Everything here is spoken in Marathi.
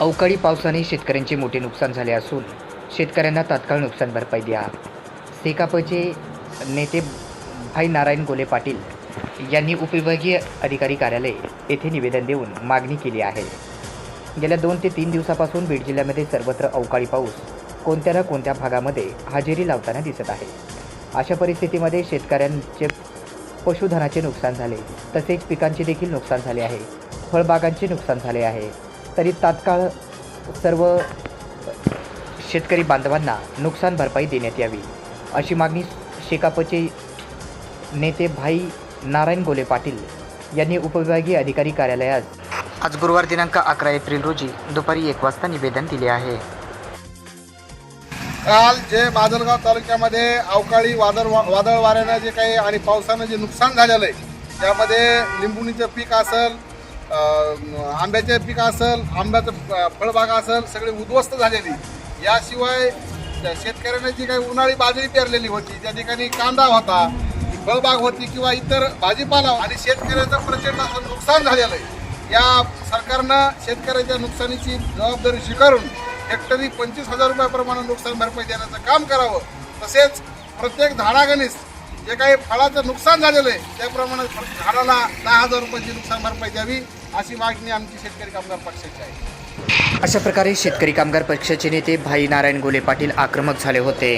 अवकाळी पावसाने शेतकऱ्यांचे मोठे नुकसान झाले असून शेतकऱ्यांना तात्काळ नुकसान भरपाई द्या. सेकापचे नेते भाई नारायण गोले पाटील यांनी उपविभागीय अधिकारी कार्यालय येथे निवेदन देऊन मागणी केली आहे. गेल्या दोन ते तीन दिवसापासून बीड जिल्ह्यामध्ये सर्वत्र अवकाळी पाऊस कोणत्या ना कोणत्या भागामध्ये हजेरी लावताना दिसत आहे. अशा परिस्थितीमध्ये शेतकऱ्यांचे पशुधनाचे नुकसान झाले तसेच पिकांचे देखील नुकसान झाले आहे. फळबागांचे नुकसान झाले आहे. तरी तात्काळ सर्व शेतकरी बांधवांना नुकसान भरपाई देण्यात यावी अशी मागणी शेकापचे नेते भाई नारायण गोले पाटील यांनी उपविभागीय अधिकारी कार्यालयात आज गुरुवार दिनांक अकरा एप्रिल रोजी दुपारी एक वाजता निवेदन दिले आहे. काल जे माजलगाव तालुक्यामध्ये अवकाळी वादळ वादळ वाऱ्यानं जे काही आणि पावसानं जे नुकसान झालेलं आहे त्यामध्ये लिंबुणीचं पीक असेल आंब्याचे पीक असेल आंब्याचं फळबाग असेल सगळी उद्ध्वस्त झालेली. याशिवाय शेतकऱ्याने जी काही उन्हाळी बाजरी पेरलेली होती त्या ठिकाणी कांदा होता फळबाग होती किंवा इतर भाजीपाला आणि शेतकऱ्याचं प्रचंड असं नुकसान झालेलं आहे. या सरकारनं शेतकऱ्याच्या नुकसानीची जबाबदारी स्वीकारून हेक्टरी पंचवीस हजार रुपयाप्रमाणे नुकसान भरपाई देण्याचं काम करावं. तसेच प्रत्येक झाडागणीस जे काही फळाचं नुकसान झालेलं आहे त्याप्रमाणे झाडाला दहा हजार रुपयाची नुकसान भरपाई द्यावी अशी मागणी आमची शेतकरी कामगार पक्षाची आहे. अशा प्रकारे शेतकरी कामगार पक्षाचे नेते भाई नारायण गोले पाटील आक्रमक झाले होते.